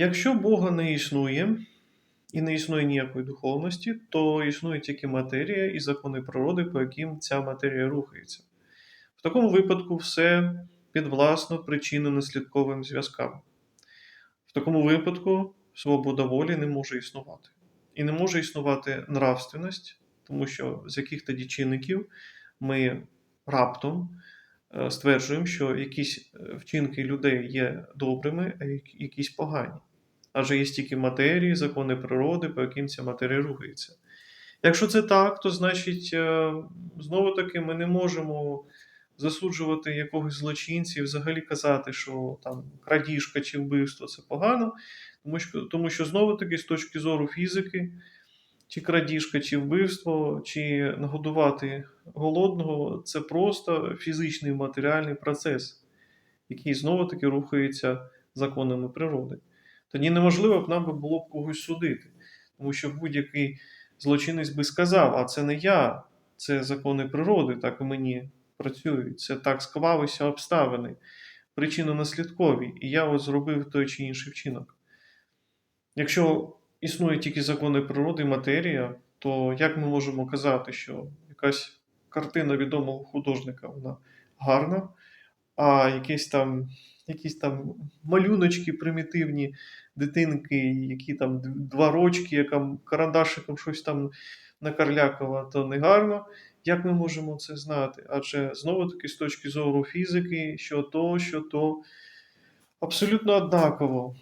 Якщо Бога не існує і не існує ніякої духовності, то існує тільки матерія і закони природи, по яким ця матерія рухається. В такому випадку все підвласно причинно-наслідковим зв'язкам. В такому випадку свобода волі не може існувати. І не може існувати нравственність, тому що з яких тоді чинників ми раптом е, стверджуємо, що якісь е, вчинки людей є добрими, а якісь погані. Адже є стільки матерії, закони природи, по яким ця матерія рухається. Якщо це так, то значить, е, знову таки, ми не можемо засуджувати якогось злочинця і взагалі казати, що там крадіжка чи вбивство це погано, тому що, тому що знову таки, з точки зору фізики, чи крадіжка, чи вбивство, чи нагодувати голодного це просто фізичний матеріальний процес, який знову таки рухається законами природи. Тоді неможливо б нам би було б когось судити, тому що будь-який злочинець би сказав, а це не я, це закони природи, так мені працюють, це так склалися обставини, причинно-наслідкові, і я ось зробив той чи інший вчинок. Якщо існують тільки закони природи матерія, то як ми можемо казати, що якась картина відомого художника вона гарна, а якісь там, якісь там малюночки примітивні, дитинки, які там два рочки, яка карандашиком щось там накарлякала, то не гарно. Як ми можемо це знати? Адже знову таки з точки зору фізики, що то, що то абсолютно однаково.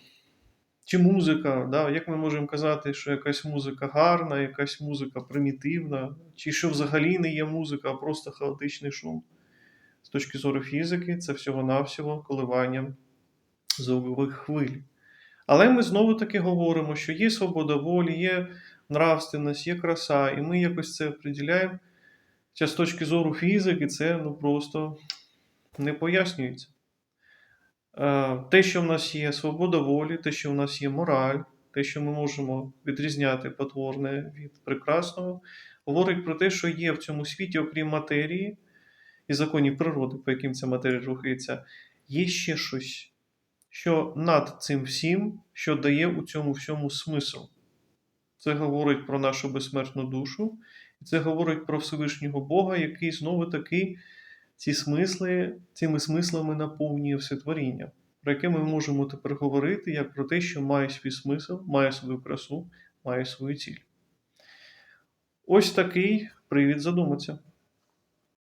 Чи музика, да? як ми можемо казати, що якась музика гарна, якась музика примітивна, чи що взагалі не є музика, а просто хаотичний шум. З точки зору фізики, це всього-навсього коливання звукових хвиль. Але ми знову таки говоримо, що є свобода волі, є нравственність, є краса, і ми якось це приділяємо. З точки зору фізики це ну, просто не пояснюється. Е, Те, що в нас є свобода волі, те, що в нас є мораль, те, що ми можемо відрізняти потворне від прекрасного, говорить про те, що є в цьому світі, окрім матерії і законів природи, по яким ця матерія рухається, є ще щось, що над цим всім, що дає у цьому всьому смисл. Це говорить про нашу безсмертну душу, і це говорить про Всевишнього Бога, який знову таки ці смисли, цими смислами наповнює все творіння, про яке ми можемо тепер говорити як про те, що має свій смисл, має свою красу, має свою ціль. Ось такий привід задуматися.